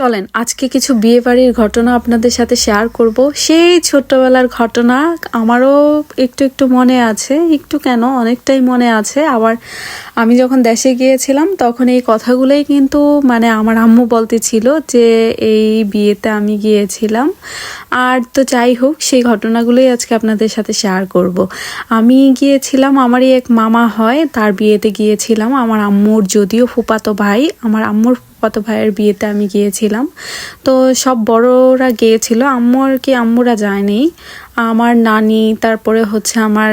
চলেন, আজকে কিছু বিয়ে বাড়ির ঘটনা আপনাদের সাথে শেয়ার করব। সেই ছোট্টবেলার ঘটনা আমারও একটু একটু মনে আছে, একটু কেন, অনেকটাই মনে আছে। আবার আমি যখন দেশে গিয়েছিলাম, তখন এই কথাগুলোই কিন্তু মানে আমার আম্মু বলতে ছিল যে, এই বিয়েতে আমি গিয়েছিলাম। আর তো যাই হোক, সেই ঘটনাগুলোই আজকে আপনাদের সাথে শেয়ার করব। আমি গিয়েছিলাম, আমারই এক মামা হয়, তার বিয়েতে গিয়েছিলাম। আমার আম্মুর যদিও ফুপাতো ভাই, আমার আম্মুর ফুপাতো ভাইয়ের বিয়েতে আমি গিয়েছিলাম। তো সব বড়রা গিয়েছিল। আম্মু আর কি আম্মুরা যায়নি। আমার নানি, তারপরে হচ্ছে আমার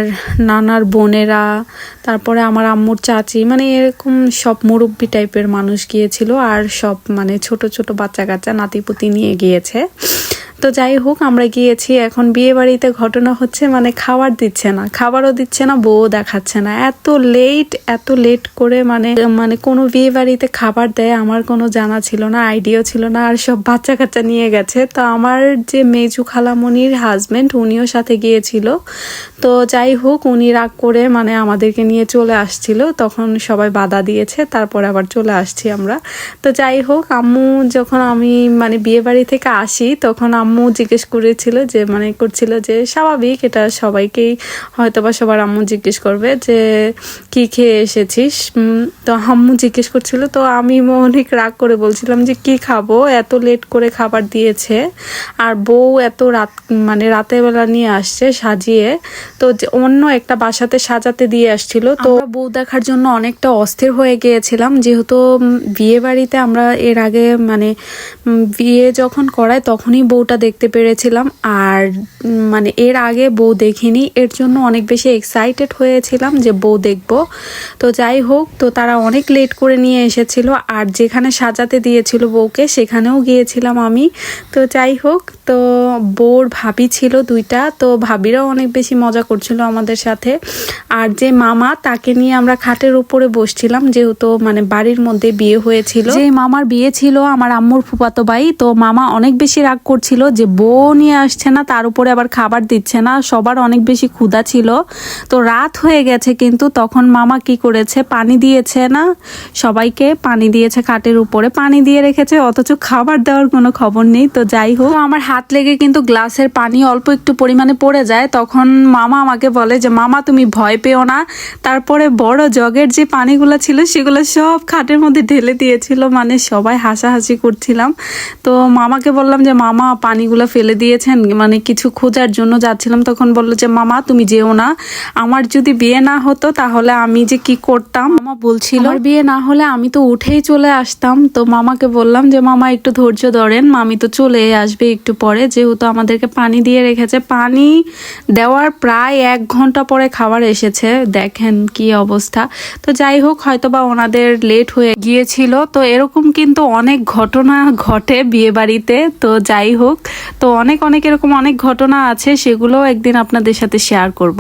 নানার বোনেরা, তারপরে আমার আম্মুর চাচি মানে এরকম সব মুরব্বী টাইপের মানুষ গিয়েছিল। আর সব মানে ছোট ছোট বাচ্চা কাচ্চা, নাতিপুতি নিয়ে গিয়েছে। তো যাই হোক, আমরা গিয়েছি। এখন বিয়ে বাড়িতে ঘটনা হচ্ছে মানে খাবার দিচ্ছে না। খাবারও দিচ্ছে না বউ দেখাচ্ছে না। এত লেট এত লেট করে মানে মানে কোনো বিয়ে বাড়িতে খাবার দেয় আমার কোনো জানা ছিল না আইডিয়াও ছিল না, আর সব বাচ্চা কাচ্চা নিয়ে গেছে। তো আমার যে মেজু খালামণির হাজবেন্ড উনিও সাথে গিয়েছিল। তো যাই হোক, উনি রাগ করে মানে আমাদেরকে নিয়ে চলে আসছিল। তখন সবাই বাধা দিয়েছে, তারপরে আবার চলে আসছি আমরা। তো যাই হোক, আম্মু যখন আমি মানে বিয়ে বাড়ি থেকে আসি, তখন আম্মু জিজ্ঞেস করেছিল যে মানে করছিল যে স্বাভাবিক, এটা সবাইকেই হয়তো বা সবার আম্মু জিজ্ঞেস করবে যে, কি খেয়ে এসেছিস? তো আম্মু জিজ্ঞেস করছিল, তো আমি অনেক রাগ করে বলছিলাম যে, কি খাব? এত লেট করে খাবার দিয়েছে আর বউ এত রাত মানে রাতের বেলা নিয়ে আসছে সাজিয়ে। তো যে অন্য একটা বাসাতে সাজাতে দিয়ে আসছিল। তো বউ দেখার জন্য অনেকটা অস্থির হয়ে গিয়েছিলাম। যেহেতু বিয়ে বাড়িতে আমরা এর আগে মানে বিয়ে যখন করায় তখনই বউটা দেখতে পেরেছিলাম আর মানে এর আগে বউ দেখিনি, এর জন্য অনেক বেশি এক্সাইটেড হয়েছিলাম যে বউ দেখব। তো যাই হোক, তো তারা অনেক লেট করে নিয়ে এসেছিল আর যেখানে সাজাতে দিয়েছিল বউকে, সেখানেও গিয়েছিলাম আমি। তো যাই হোক, তো বউর ভাবি ছিল দুইটা, তো ভাবিরাও অনেক বেশি মজা করছিল আমাদের সাথে। আর যে মামা, তাকে নিয়ে আমরা খাটের উপরে বসছিলাম, যেহেতু মানে বাড়ির মধ্যে বিয়ে হয়েছিল। যে মামার বিয়ে ছিল আমার আম্মুর ফুপাতো ভাই, তো মামা অনেক বেশি রাগ করছিল যে বউ নিয়ে আসছে না, তার উপরে আবার খাবার দিচ্ছে না, সবার অনেক বেশি ক্ষুধা ছিল। তো রাত হয়ে গেছে কিন্তু তখন মামা কি করেছে? পানি দিয়েছে না? সবাইকে পানি দিয়েছে খাটের উপরে, পানি দিয়ে রেখেছে, অথচ খাবার দেওয়ার কোনো খবর নেই। তো যাই হোক, আমার হাত লেগে কিন্তু গ্লাসের পানি অল্প একটু পরিমাণে পড়ে যায়। তখন মামা আমাকে বলে যে, মামা, তুমি ভয় পেও না। তারপরে বড় জগের যে পানিগুলো ছিল, সেগুলো সব খাটের মধ্যে ঢেলে দিয়েছিল। মানে সবাই হাসাহাসি করছিলাম। তো মামাকে বললাম যে, মামা পানিগুলো ফেলে দিয়েছেন মানে কিছু খোঁজার জন্য যাচ্ছিলাম, তখন বলল যে, মামা, তুমি যেও না। আমার যদি বিয়ে না হতো, তাহলে আমি যে কি করতাম? মামা বলছিল বিয়ে না হলে আমি তো উঠেই চলে আসতাম। তো মামাকে বললাম যে, মামা, একটু ধৈর্য ধরেন। মামি তো চলে আসবে একটু পরে। যেহেতু আমাদেরকে পানি দিয়ে রেখেছে। পানি দেওয়ার প্রায় এক ঘণ্টা পরে খাবার এসেছে। দেখেন কি অবস্থা। তো যাই হোক হয়তো বা ওনাদের লেট হয়ে গিয়েছিল। তো এরকম কিন্তু অনেক ঘটনা ঘটে বিয়ে বাড়িতে তো যাই হোক তো অনেক অনেক এরকম অনেক ঘটনা আছে সেগুলো একদিন আপনাদের সাথে শেয়ার করব।